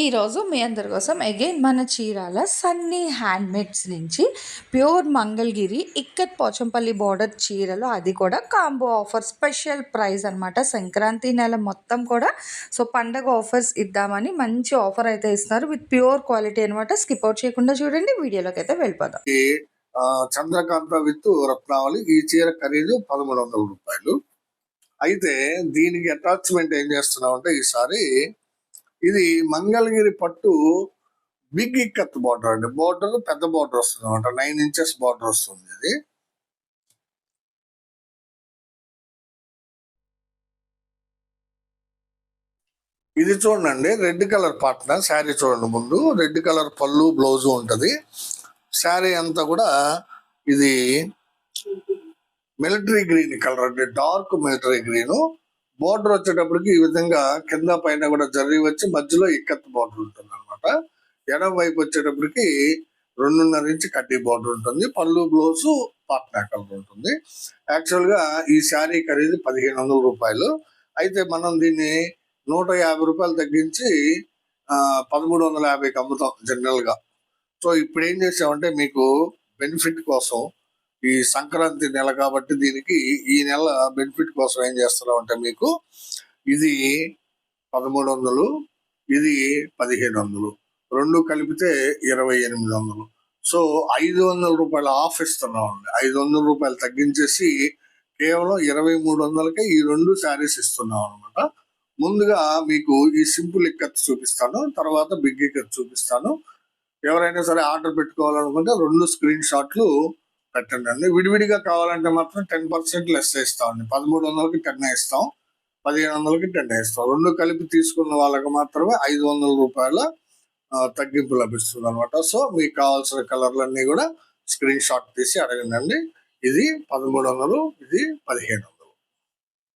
ఈరోజు మీ అందరి కోసం అగైన్ మన చీరాల సన్నీ హ్యాండ్మేడ్స్ నుంచి pure Mangalagiri ikat Pochampally border చీరలు అది కూడా కాంబో ఆఫర్ స్పెషల్ ప్రైస్ అనమాట సంక్రాంతి నెల మొత్తం కూడా. సో పండగ ఆఫర్స్ ఇద్దామని మంచి ఆఫర్ అయితే ఇస్తున్నారు. విత్ ప్యూర్ క్వాలిటీ అనమాట స్కిప్ అవుట్ చేయకుండా చూడండి. వీడియోలోకి అయితే వెళ్ళిపోదాం. చంద్రకాంత విత్ రత్నావళి ఈ చీర ఖరీదు పదమూడు వందల రూపాయలు. అయితే దీనికి అటాచ్మెంట్ ఏం చేస్తున్నామంటే ఈసారి ఇది మంగళగిరి పట్టు బిగ్ ఇక్కత్ బార్డర్ అండి. బార్డర్ పెద్ద బార్డర్ వస్తుంది అనమాట నైన్ ఇంచెస్ బార్డర్ వస్తుంది ఇది. ఇది చూడండి రెడ్ కలర్ పార్ట్నర్ శారీ చూడండి ముందు. రెడ్ కలర్ పళ్ళు బ్లౌజ్ ఉంటది. శారీ అంతా కూడా ఇది మిలిటరీ గ్రీన్ కలర్ అండి. Dark military green. బోర్డర్ వచ్చేటప్పటికి ఈ విధంగా కింద పైన కూడా జర్రీ వచ్చి మధ్యలో ఇక్కత్ బోర్డర్ ఉంటుంది అనమాట ఎడం వైపు వచ్చేటప్పటికి రెండున్నర ఇంచ్ కడ్డీ బోర్డర్ ఉంటుంది. పళ్ళు బ్లౌజ్ పాట్నా కలర్ ఉంటుంది. యాక్చువల్గా ఈ శారీ ఖరీదు పదిహేను వందల రూపాయలు. అయితే మనం దీన్ని నూట యాభై రూపాయలు తగ్గించి పదమూడు వందల యాభైకి అమ్ముతాం జనరల్గా సో ఇప్పుడు ఏం చేసామంటే మీకు బెనిఫిట్ కోసం ఈ సంక్రాంతి నెల కాబట్టి దీనికి ఈ నెల బెనిఫిట్ కోసం ఏం చేస్తున్నాం అంటే మీకు ఇది పదమూడు వందలు ఇది పదిహేను వందలు. రెండు కలిపితే ఇరవై ఎనిమిది వందలు. సో ఐదు వందల రూపాయలు ఆఫ్ ఇస్తున్నాం అండి. ఐదు వందల రూపాయలు తగ్గించేసి కేవలం ఇరవై మూడు వందలకే ఈ రెండు శారీస్ ఇస్తున్నాం అనమాట ముందుగా మీకు ఈ సింపుల్ ఇక్కత్ చూపిస్తాను తర్వాత బిగ్ ఇక్కత్ చూపిస్తాను. ఎవరైనా సరే ఆర్డర్ పెట్టుకోవాలనుకుంటే రెండు స్క్రీన్ షాట్లు పెట్టండి విడివిడిగా కావాలంటే మాత్రం టెన్ పర్సెంట్ లెస్ ఇస్తామండి పదమూడు వందలకి టెన్ ఇస్తాం. పదిహేను వందలకి టెన్ ఇస్తాం. రెండు కలిపి తీసుకున్న వాళ్ళకి మాత్రమే ఐదు వందల రూపాయల తగ్గింపు లభిస్తుంది అనమాట సో మీకు కావాల్సిన కలర్లన్నీ కూడా స్క్రీన్ షాట్ తీసి అడగండి ఇది పదమూడు వందలు ఇది పదిహేను వందలు.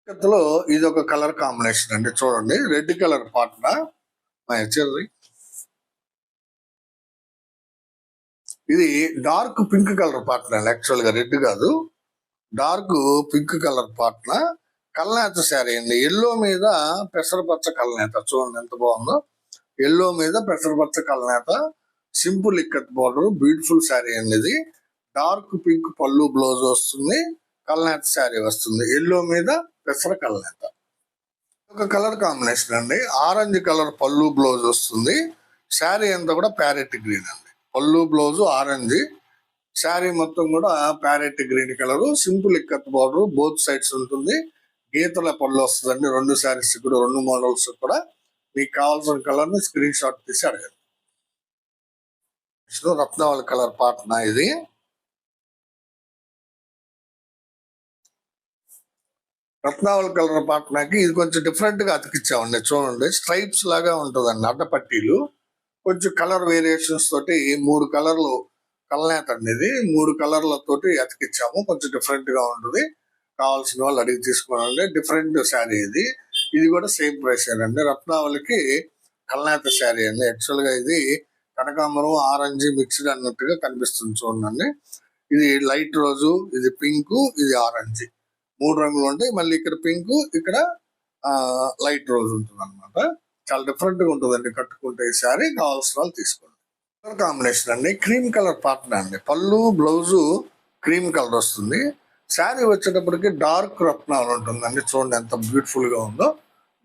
ఇందులో ఇది ఒక కలర్ కాంబినేషన్ అండి. చూడండి. రెడ్ కలర్ పాటన? చెర్రీ ఇది డార్క్ పింక్ కలర్ పాటన యాక్చువల్గా రెడ్ కాదు. డార్క్ పింక్ కలర్ పాటన కల్నేత శారీ అండి. ఎల్లో మీద పెసరపచ్చ కల్నేత. చూడండి ఎంత బాగుందో. ఎల్లో మీద పెసరపచ్చ కల్నేత. Simple ikat border beautiful saree అండి ఇది. డార్క్ పింక్ పళ్ళు బ్లౌజ్ వస్తుంది కల్నేత శారీ వస్తుంది. ఎల్లో మీద పెసర కల్నేత. ఒక కలర్ కాంబినేషన్ అండి. ఆరెంజ్ కలర్ పళ్ళు బ్లౌజ్ వస్తుంది. శారీ అంతా కూడా ప్యారెట్ గ్రీన్ అండి. పళ్ళు బ్లౌజ్ ఆరెంజ్. శారీ మొత్తం కూడా parrot green colour. Simple ikat border. Both sides ఉంటుంది. గీతల పళ్ళు వస్తుందండి. రెండు శారీస్ కూడా రెండు మోడల్స్ కూడా. మీకు కావాల్సిన కలర్ని స్క్రీన్ షాట్ తీసి అడగండి. నెక్స్ట్ కలర్ పాటన ఇది? రత్నావళి కలర్ పాటనాకి ఇది కొంచెం డిఫరెంట్గా అతికిచ్చామండి. చూడండి. స్ట్రైప్స్ లాగా ఉంటుందండి. అడ్డపట్టీలు. కొంచెం కలర్ వేరియేషన్స్ తోటి మూడు కలర్లు కలనేత అండి ఇది. మూడు కలర్లతోటి అతికిచ్చాము. కొంచెం డిఫరెంట్గా ఉంటుంది. కావాల్సిన వాళ్ళు అడిగి తీసుకోవాలండి డిఫరెంట్ శారీ ఇది. ఇది కూడా సేమ్ ప్రైస్ అండి. రత్నావళికి కల్నేత శారీ అండి. యాక్చువల్గా ఇది కనకాంబరం ఆరెంజ్ మిక్స్డ్ అన్నట్టుగా కనిపిస్తుంది చూడండి. ఇది లైట్ రోజు ఇది పింక్ ఇది ఆరెంజ్ మూడు రంగులు ఉంటాయి. మళ్ళీ ఇక్కడ పింక్ ఇక్కడ లైట్ రోజు ఉంటుంది అనమాట చాలా డిఫరెంట్గా ఉంటుందండి. కట్టుకుంటే ఈ శారీ కావాల్సిన వాళ్ళు తీసుకోండి. కలర్ కాంబినేషన్ అండి. క్రీమ్ కలర్ పాటర్న్ అండి. పళ్ళు బ్లౌజు క్రీమ్ కలర్ వస్తుంది. శారీ వచ్చేటప్పటికి డార్క్ రత్నావల్ ఉంటుందండి. చూడండి ఎంత బ్యూటిఫుల్గా ఉందో.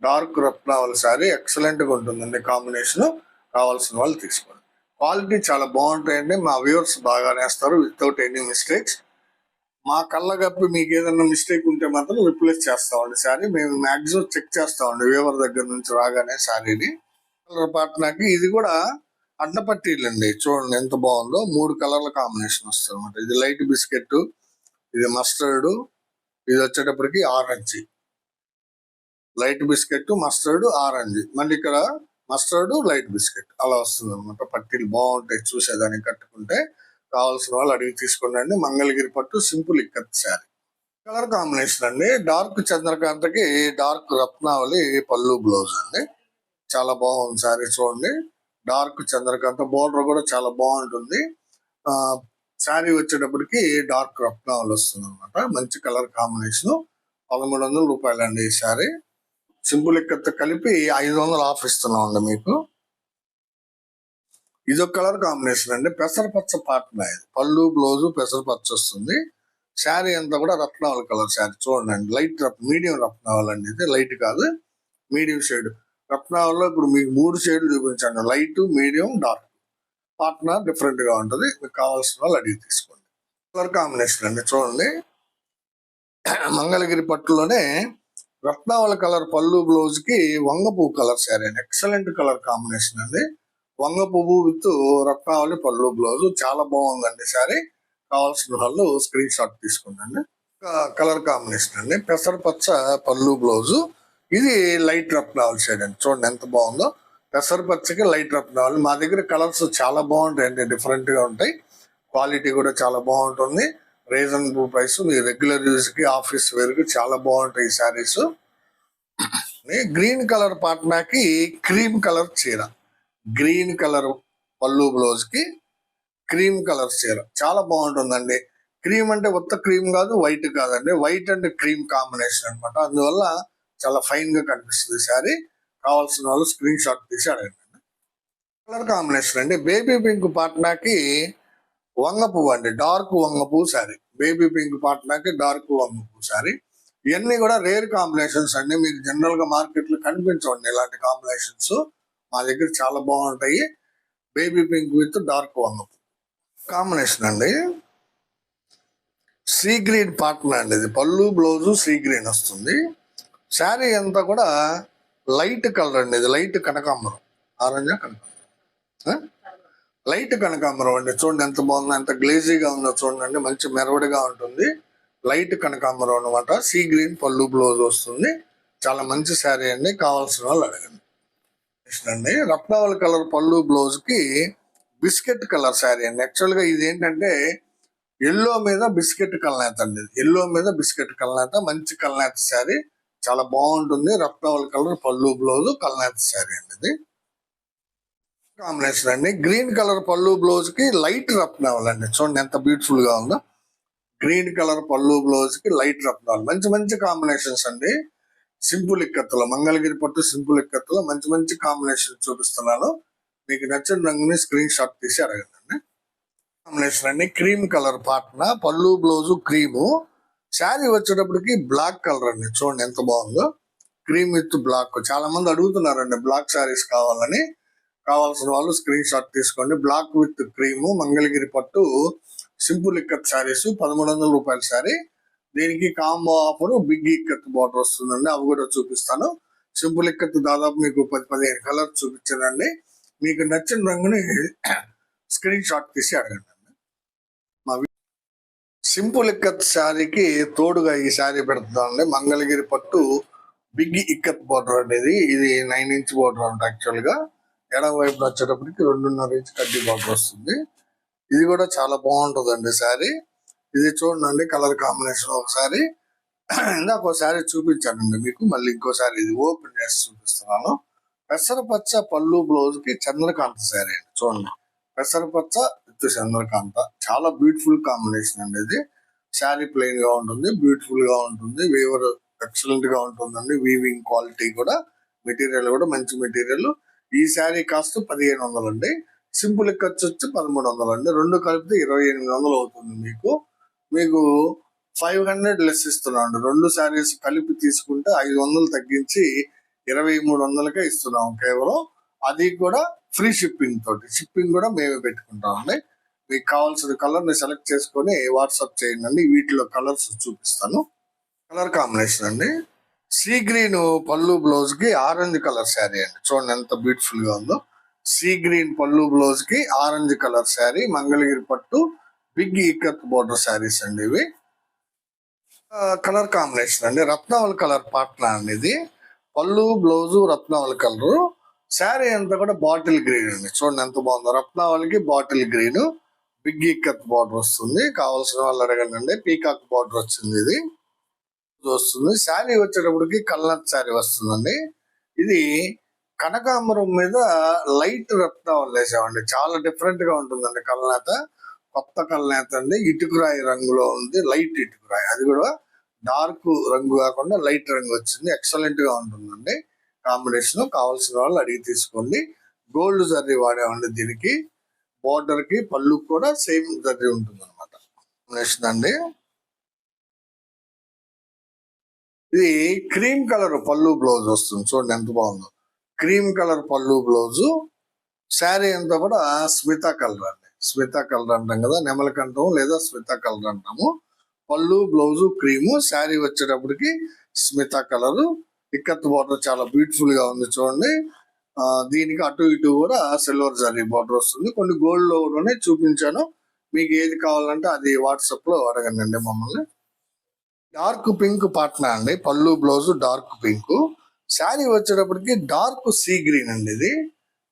డార్క్ రత్నావల్ శారీ ఎక్సలెంట్గా ఉంటుందండి. కాంబినేషన్ కావాల్సిన వాళ్ళు తీసుకోండి. క్వాలిటీ చాలా బాగుంటాయండి. మా వ్యూవర్స్ బాగా నేస్తారు. వితౌట్ ఎనీ మిస్టేక్స్ మా కళ్ళగప్పి మీకు ఏదైనా మిస్టేక్ ఉంటే మాత్రం రిప్లేస్ చేస్తామండి శారీ మేము మ్యాక్సిమం చెక్ చేస్తామండి వేవర్ దగ్గర నుంచి రాగానే శారీని కలర్ పాటనాకి ఇది కూడా అడ్డపట్టీలు అండి చూడండి ఎంత బాగుందో. మూడు కలర్ల కాంబినేషన్ వస్తుంది అనమాట ఇది లైట్ బిస్కెట్ ఇది మస్టర్డ్ ఇది వచ్చేటప్పటికి orange light biscuit mustard orange మళ్ళీ ఇక్కడ మస్టర్డ్ లైట్ బిస్కెట్ అలా వస్తుంది అనమాట పట్టీలు బాగుంటాయి చూసేదానికి కట్టుకుంటే. కావాల్సిన వాళ్ళు అడిగి తీసుకోండి మంగళగిరి పట్టు simple ikat saree. Colour combination అండి. డార్క్ చంద్రకాంతకి డార్క్ రత్నావళి పళ్ళు బ్లౌజ్ అండి. చాలా బాగుంది సారీ చూడండి. డార్క్ చంద్రకాంత బోర్డర్ కూడా చాలా బాగుంటుంది. ఆ శారీ వచ్చేటప్పటికి డార్క్ రత్నావళి వస్తుంది అనమాట మంచి కలర్ కాంబినేషన్. పదమూడు వందల రూపాయలు అండి ఈ శారీ. సింపుల్ ఇక్కత్ కలిపి ఐదు వందలు ఆఫ్ ఇస్తున్నాం అండి మీకు. ఇది ఒక కలర్ కాంబినేషన్ అండి. పెసరపచ్చ పాటన ఇది పళ్ళు బ్లౌజు పెసరపచ్చ వస్తుంది. శారీ అంతా కూడా రత్నావళ కలర్ శారీ. చూడండి లైట్ రత్ మీడియం రత్నావళి అండి ఇది. లైట్ కాదు మీడియం షేడ్. రత్నావళిలో ఇప్పుడు మీకు మూడు షేడ్లు చూపించాను. Light medium dark. పాట్నా డిఫరెంట్గా ఉంటుంది. మీకు కావాల్సిన వాళ్ళు అడిగి తీసుకోండి. కలర్ కాంబినేషన్ అండి. చూడండి. మంగళగిరి పట్టులోనే రత్నావళి కలర్ పళ్ళు బ్లౌజ్కి కలర్ శారీ అండి. ఎక్సలెంట్ కలర్ కాంబినేషన్ అండి. వంగ పువ్వు విత్ రత్నావళి పళ్ళు బ్లౌజ్ చాలా బాగుందండి సారీ కావాల్సిన వాళ్ళు స్క్రీన్ షాట్ తీసుకుందండి కలర్ కాంబినేషన్ అండి. పెసరపచ్చ పళ్ళు బ్లౌజు. ఇది లైట్ రత్నావళి షేడ్ అండి. చూడండి ఎంత బాగుందో. పెసరపచ్చకి లైట్ రత్నావళి. మా దగ్గర కలర్స్ చాలా బాగుంటాయండి డిఫరెంట్గా డిఫరెంట్గా ఉంటాయి. క్వాలిటీ కూడా చాలా బాగుంటుంది. రీజనబుల్ ప్రైస్ మీ రెగ్యులర్ యూజ్కి ఆఫీస్ వేర్కి చాలా బాగుంటాయి ఈ శారీస్ గ్రీన్ కలర్ పాట్నాకి క్రీమ్ కలర్ చీర. గ్రీన్ కలర్ పళ్ళు బ్లౌజ్కి క్రీమ్ కలర్ చీర. చాలా బాగుంటుందండి. క్రీమ్ అంటే ఉత్త క్రీమ్ కాదు వైట్ కాదండి. వైట్ అండ్ క్రీమ్ కాంబినేషన్ అనమాట అందువల్ల చాలా ఫైన్గా కనిపిస్తుంది శారీ. కావాల్సిన వాళ్ళు స్క్రీన్ షాట్ తీసి అడగండి. కలర్ కాంబినేషన్ అండి. బేబీ పింక్ పాట్నాకి వంగ పువ్వు అండి. డార్క్ వంగ పువ్వు శారీ. బేబీ పింక్ పాట్నాకి డార్క్ వంగ పువ్వు శారీ. ఇవన్నీ కూడా రేర్ కాంబినేషన్స్ అండి. మీకు జనరల్గా మార్కెట్లో కనిపించవండి కనిపించండి ఇలాంటి కాంబినేషన్స్. మా దగ్గర చాలా బాగుంటాయి. Baby pink with dark one. Combination అండి. సీ గ్రీన్ పార్ట్నర్ అండి ఇది. పళ్ళు బ్లౌజు సీ గ్రీన్ వస్తుంది. శారీ అంతా కూడా లైట్ కలర్ అండి ఇది. లైట్ కనకాంబరం. ఆరెంజ్ కనకాంబరం? లైట్ కనకాంబరం అండి. చూడండి ఎంత బాగుందో ఎంత గ్లేజీగా ఉందో చూడండి. మంచి మెరవడిగా ఉంటుంది. లైట్ కనకాంబరం అనమాట సీ గ్రీన్ పళ్ళు బ్లౌజ్ వస్తుంది. చాలా మంచి శారీ అండి. కావాల్సిన వాళ్ళు అడగండి. అండి రత్నావళి కలర్ పళ్ళు బ్లౌజ్కి బిస్కెట్ కలర్ శారీ అండి. యాక్చువల్గా ఇది ఏంటంటే ఎల్లో మీద బిస్కెట్ కల్నేత అండి. ఎల్లో మీద బిస్కెట్ కల్నేత మంచి కల్నేత శారీ చాలా బాగుంటుంది రత్నావళి కలర్ పళ్ళు బ్లౌజ్ కల్నేత శారీ అండి ఇది. కాంబినేషన్ అండి. గ్రీన్ కలర్ పళ్ళు బ్లౌజ్కి లైట్ రత్నావళి అండి. చూడండి ఎంత బ్యూటిఫుల్గా ఉందో. గ్రీన్ కలర్ పళ్ళు బ్లౌజ్కి లైట్ రత్నాలు మంచి మంచి కాంబినేషన్స్ అండి. సింపుల్ ఇక్కత్తులో మంగళగిరి పట్టు సింపుల్ ఇక్కత్తులో మంచి మంచి కాంబినేషన్ చూపిస్తున్నాను. మీకు నచ్చిన రంగుని స్క్రీన్ షాట్ తీసి అడగండి. కాంబినేషన్ అండి క్రీమ్ కలర్ పాటన పళ్ళు బ్లౌజు క్రీము శారీ వచ్చేటప్పటికి బ్లాక్ కలర్ అండి. చూడండి ఎంత బాగుందో. క్రీమ్ విత్ బ్లాక్ చాలా మంది అడుగుతున్నారండి బ్లాక్ శారీస్ కావాలని. కావాల్సిన వాళ్ళు స్క్రీన్ షాట్ తీసుకోండి. బ్లాక్ విత్ క్రీము మంగళగిరి పట్టు సింపుల్ ఇక్కత్ శారీస్ పదమూడు వందల రూపాయల శారీ. దీనికి combo offer big ikat border వస్తుందండి. అవి కూడా చూపిస్తాను. సింపుల్ ఇక్కత్ దాదాపు మీకు పది పదిహేను కలర్ చూపించానండి. మీకు నచ్చిన రంగుని స్క్రీన్ షాట్ తీసి అడగండి. మా సింపుల్ ఇక్కత్ శారీకి తోడుగా ఈ శారీ పెడుతుందండి మంగళగిరి పట్టు బిగ్ ఇక్కత్ బార్డర్ అనేది ఇది. నైన్ ఇంచ్ బార్డర్ అంట యాక్చువల్గా. ఎడమ వైపు వచ్చేటప్పటికి రెండున్నర ఇంచ్ కడ్డీ బార్డర్ వస్తుంది. ఇది కూడా చాలా బాగుంటుందండి శారీ. ఇది చూడండి కలర్ కాంబినేషన్ ఒకసారి. ఇందాక ఒకసారి చూపించానండి మీకు మళ్ళీ ఇంకోసారి ఇది ఓపెన్ చేసి చూపిస్తున్నాను. పెసరపచ్చ పళ్ళు బ్లౌజ్కి చంద్రకాంత శారీ అండి చూడండి. పెసరపచ్చ విత్ చంద్రకాంత. చాలా బ్యూటిఫుల్ కాంబినేషన్ అండి ఇది. శారీ ప్లెయిన్గా ఉంటుంది బ్యూటిఫుల్గా ఉంటుంది వేవర్ ఎక్సలెంట్గా ఉంటుందండి. వీవింగ్ క్వాలిటీ కూడా మెటీరియల్ కూడా మంచి మెటీరియల్ ఈ శారీ కాస్ట్ పదిహేను వందలు అండి సింపుల్ ఖర్చు వచ్చి పదమూడు వందలు అండి రెండు కలిపితే ఇరవై ఎనిమిది వందలు అవుతుంది మీకు. మీకు ఫైవ్ హండ్రెడ్ లెస్ ఇస్తున్నాం రెండు శారీస్ కలిపి తీసుకుంటే ఐదు వందలు తగ్గించి ఇరవై మూడు వందలకే ఇస్తున్నాం కేవలం. అది కూడా ఫ్రీ షిప్పింగ్ తోటి. షిప్పింగ్ కూడా మేమే పెట్టుకుంటామండి మీకు కావాల్సిన కలర్ని సెలెక్ట్ చేసుకొని వాట్సాప్ చేయండి అండి. వీటిలో కలర్స్ చూపిస్తాను. కలర్ కాంబినేషన్ అండి. సీ గ్రీన్ పళ్ళు బ్లౌజ్కి ఆరెంజ్ కలర్ శారీ అండి. చూడండి ఎంత బ్యూటిఫుల్గా ఉందో. సీ గ్రీన్ పళ్ళు బ్లౌజ్కి ఆరెంజ్ కలర్ శారీ మంగళగిరి పట్టు బిగ్ ఈకత్ బోర్డర్ శారీస్ అండి ఇవి. కలర్ కాంబినేషన్ అండి. రత్నావళి కలర్ పాట్నా అండి ఇది. పళ్ళు బ్లౌజు రత్నావళి కలర్. శారీ అంతా కూడా బాటిల్ గ్రీన్ అండి. చూడండి ఎంత బాగుందో. రత్నావళికి bottle green. Big ikat border వస్తుంది. కావాల్సిన వాళ్ళు అడగండి అండి. పీకాక్ బార్డర్ వచ్చింది ఇది. వస్తుంది. శారీ వచ్చేటప్పటికి కల్నత్ శారీ వస్తుందండి. ఇది కనకాంబరం మీద లైట్ రత్నాలు వేసామండి. చాలా డిఫరెంట్గా ఉంటుందండి కల్నాథ కొత్త కల్నేత అండి ఇటుకురాయి రంగులో ఉంది లైట్ ఇటుకురాయి. అది కూడా డార్క్ రంగు కాకుండా లైట్ రంగు వచ్చింది. ఎక్సలెంట్గా ఉంటుందండి. కాంబినేషన్ కావాల్సిన వాళ్ళు అడిగి తీసుకోండి. గోల్డ్ జర్రీ వాడేమండి దీనికి. బోర్డర్కి పళ్ళు కూడా సేమ్ జర్రీ ఉంటుంది అనమాట కాంబినేషన్ అండి. ఇది క్రీమ్ కలర్ పళ్ళు బ్లౌజ్ వస్తుంది. చూడండి ఎంత బాగుందో. క్రీమ్ కలర్ పళ్ళు బ్లౌజు శారీ అంతా కూడా స్మిత కలర్ అండి. స్మిత కలర్ అంటాం కదా నెమలకంఠం లేదా స్మిత కలర్ అంటాము. పళ్ళు బ్లౌజు క్రీము శారీ వచ్చేటప్పటికి స్మిత కలరు. ఇక్కత్ బార్డర్ చాలా బ్యూటిఫుల్గా ఉంది చూడండి. దీనికి అటు ఇటు కూడా సిల్వర్ జరీ బార్డర్ వస్తుంది. కొన్ని గోల్డ్లో కూడా చూపించాను. మీకు ఏది కావాలంటే అది వాట్సాప్లో అడగండి మమ్మల్ని. డార్క్ పింక్ పాట్నా అండి. పళ్ళు బ్లౌజ్ డార్క్ పింక్. శారీ వచ్చేటప్పటికి డార్క్ సీ గ్రీన్ అండి ఇది.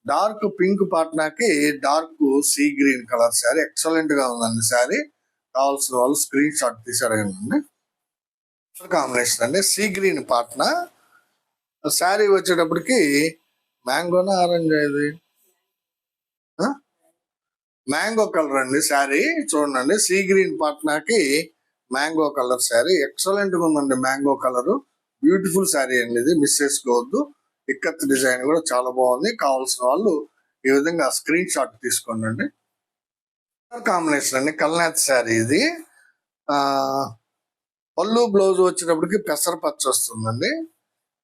Dark pink పాట్నాకి dark sea green colour saree ఎక్సలెంట్గా ఉందండి శారీ. కావాల్సిన వాళ్ళు స్క్రీన్ షాట్ తీసి అడగండి కాంబినేషన్ అండి. సీ గ్రీన్ పాట్నా శారీ వచ్చేటప్పటికి మ్యాంగోనా ఆరెంజ్ ఇది మ్యాంగో కలర్ అండి శారీ. చూడండి సీ గ్రీన్ పాట్నాకి మ్యాంగో కలర్ శారీ. ఎక్సలెంట్గా ఉందండి మ్యాంగో కలర్. బ్యూటిఫుల్ శారీ అండి ఇది. మిస్ చేసుకోవద్దు ఇక్కత్ డిజైన్ కూడా చాలా బాగుంది. కావాల్సిన వాళ్ళు ఈ విధంగా స్క్రీన్ షాట్ తీసుకోండి. అండి కాంబినేషన్ అండి. కల్నాథ్ శారీ ఇది. ఆ పళ్ళు బ్లౌజ్ వచ్చేటప్పటికి పెసర పచ్చ వస్తుందండి.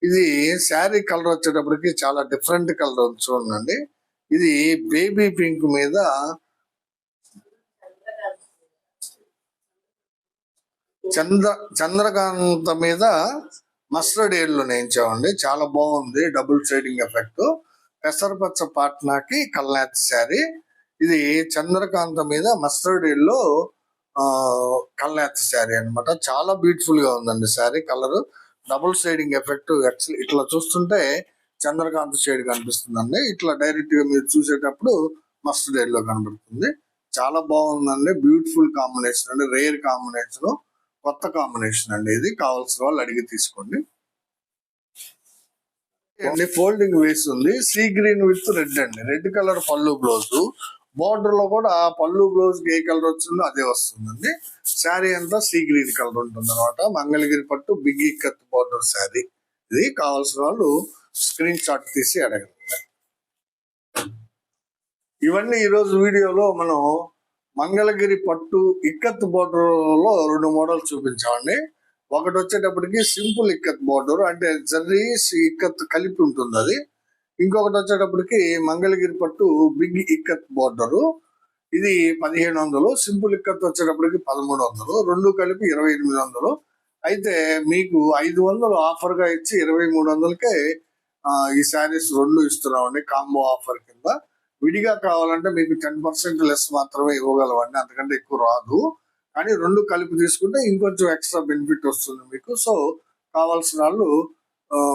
ఇది శారీ కలర్ వచ్చేటప్పటికి చాలా డిఫరెంట్ కలర్ చూడండి. ఇది బేబీ పింక్ మీద చంద్ర చంద్రకాంత మీద మస్టర్డ్ ఏళ్ళు నేయించామండి. చాలా బాగుంది. Double shading effect. పెసరపచ్చ పాట్నాకి కల్నాథ్ శారీ. ఇది చంద్రకాంత మీద మస్టర్డ్ ఎల్లో కల్నాథ్ శారీ అన్నమాట. చాలా బ్యూటిఫుల్గా ఉందండి saree colour. Double shading effect ఇట్లా చూస్తుంటే చంద్రకాంత షేడ్ కనిపిస్తుందండి. ఇట్లా డైరెక్ట్గా మీరు చూసేటప్పుడు మస్టర్డ్ ఎల్లో కనబడుతుంది. చాలా బాగుందండి. బ్యూటిఫుల్ కాంబినేషన్ అండి. Rare combination. కొత్త కాంబినేషన్ అండి ఇది కావాల్సిన వాళ్ళు అడిగి తీసుకోండి. అండి ఫోల్డింగ్ వేసి ఉంది. సీ గ్రీన్ విత్ రెడ్ అండి. రెడ్ కలర్ పళ్ళు బ్లౌజ్ బార్డర్లో కూడా ఆ పళ్ళు బ్లౌజ్ ఏ కలర్ వచ్చిందో అదే వస్తుందండి. శారీ అంతా సీ గ్రీన్ కలర్ ఉంటుంది అనమాట మంగళగిరి పట్టు బిగ్ కత్ బార్డర్ శారీ ఇది కావాల్సిన వాళ్ళు స్క్రీన్ షాట్ తీసి అడగండి. ఇవన్నీ ఈరోజు వీడియోలో మనం మంగళగిరి పట్టు ఇక్కత్ బోర్డర్లో రెండు మోడల్ చూపించామండి. ఒకటి వచ్చేటప్పటికి సింపుల్ ఇక్కత్ బోర్డర్ అంటే జర్రీస్ ఇక్కత్ కలిపి ఉంటుంది అది. ఇంకొకటి వచ్చేటప్పటికి మంగళగిరి పట్టు బిగ్ ఇక్కత్ బోర్డర్. ఇది పదిహేను వందలు సింపుల్ ఇక్కత్ వచ్చేటప్పటికి పదమూడు వందలు రెండు కలిపి ఇరవై ఎనిమిది వందలు. అయితే మీకు ఐదు వందలు ఆఫర్గా ఇచ్చి ఇరవై మూడు వందలకే ఈ శారీస్ రెండు ఇస్తున్నామండి కాంబో ఆఫర్ కింద. విడిగా కావాలంటే మీకు టెన్ పర్సెంట్ లెస్ మాత్రమే ఇవ్వగలవండి అంతకంటే ఎక్కువ రాదు. కానీ రెండు కలిపి తీసుకుంటే ఇంకొంచెం ఎక్స్ట్రా బెనిఫిట్ వస్తుంది మీకు. సో కావాల్సిన వాళ్ళు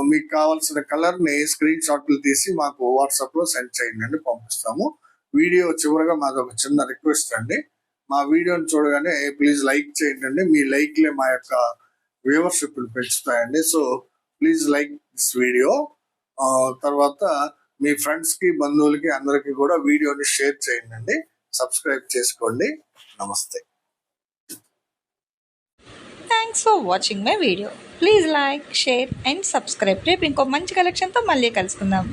మీకు కావాల్సిన కలర్ని స్క్రీన్ షాట్లు తీసి మాకు వాట్సాప్లో సెండ్ చేయండి అండి పంపిస్తాము. వీడియో చివరిగా మాది ఒక చిన్న రిక్వెస్ట్ అండి. మా వీడియోని చూడగానే ప్లీజ్ లైక్ చేయండి అండి. మీ లైక్లే మా యొక్క వ్యూవర్షిప్లు పెంచుతాయండి. So please like this video తర్వాత మీ ఫ్రెండ్స్కి బంధువులకి అందరికి కూడా వీడియోని షేర్ చేయండి. సబ్స్క్రైబ్ చేసుకోండి. నమస్తే. Thanks for watching my video please like share and subscribe రేపు ఇంకో మంచి కలెక్షన్తో మళ్ళీ కలుసుకుందాం.